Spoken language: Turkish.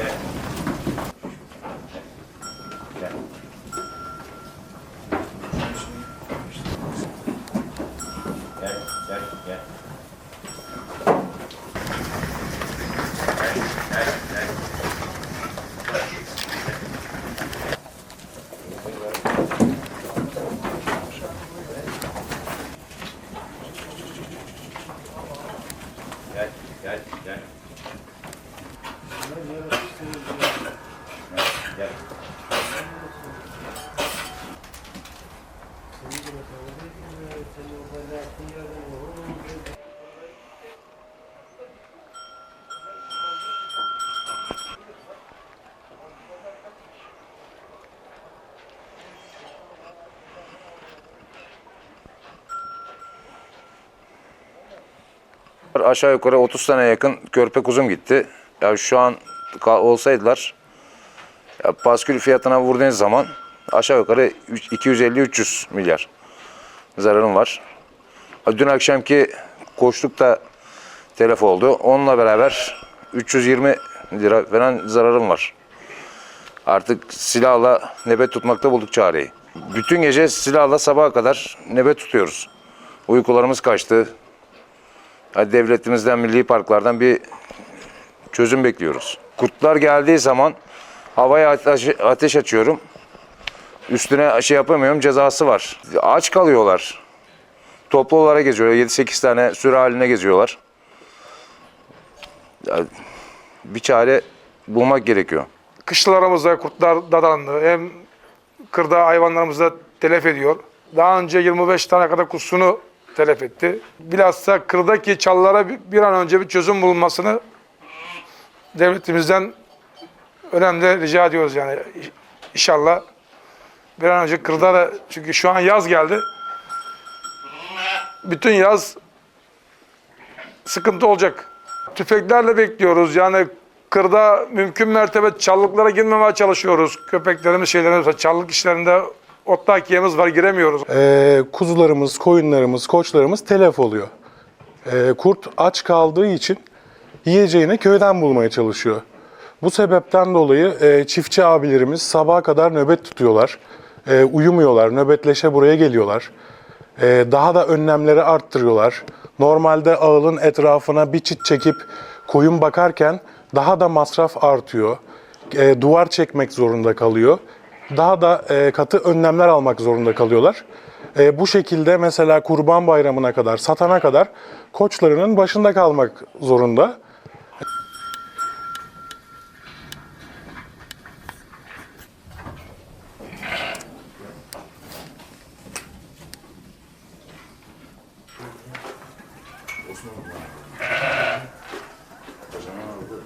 Yeah. Aşağı yukarı 30 tane yakın körpe kuzum gitti. Ya şu an olsaydılar ya paskül fiyatına vurduğunuz zaman aşağı yukarı üç- 250-300 milyar zararım var. Dün akşamki koçluk da telef oldu. Onunla beraber 320 lira falan zararım var. Artık silahla nöbet tutmakta bulduk çareyi. Bütün gece silahla sabaha kadar nöbet tutuyoruz. Uykularımız kaçtı. Hadi devletimizden, milli parklardan bir çözüm bekliyoruz. Kurtlar geldiği zaman havaya ateş, açıyorum. Üstüne şey yapamıyorum, cezası var. Aç kalıyorlar. Toplu olarak geziyorlar. 7-8 tane sürü haline geziyorlar. Bir çare bulmak gerekiyor. Kışlalarımızda kurtlar dadandı. Hem kırda hayvanlarımızı da telef ediyor. Daha önce 25 tane kadar kusunu telef etti. Bilhassa kırdaki çalılara bir- bir an önce bir çözüm bulunmasını devletimizden önemli rica ediyoruz yani. İnşallah bir an önce kırda da çünkü şu an yaz geldi. Bütün yaz sıkıntı olacak. Tüfeklerle bekliyoruz. Yani kırda mümkün mertebe çalılıklara girmemeye çalışıyoruz. Köpeklerimiz, şeylerimiz var. Çalılık işlerinde otlakiyemiz var, giremiyoruz. Ee, kuzularımız, koyunlarımız, koçlarımız telef oluyor. Ee, kurt aç kaldığı için yiyeceğini köyden bulmaya çalışıyor. Bu sebepten dolayı e, çiftçi abilerimiz sabaha kadar nöbet tutuyorlar. E, uyumuyorlar, nöbetleşe buraya geliyorlar. E, daha da önlemleri arttırıyorlar. Normalde ağılın etrafına bir çit çekip koyun bakarken daha da masraf artıyor. E, duvar çekmek zorunda kalıyor. Daha da e, katı önlemler almak zorunda kalıyorlar. E, bu şekilde mesela Kurban Bayramı'na kadar, satana kadar koçlarının başında kalmak zorunda. Osmanlı. Kocaman aldı.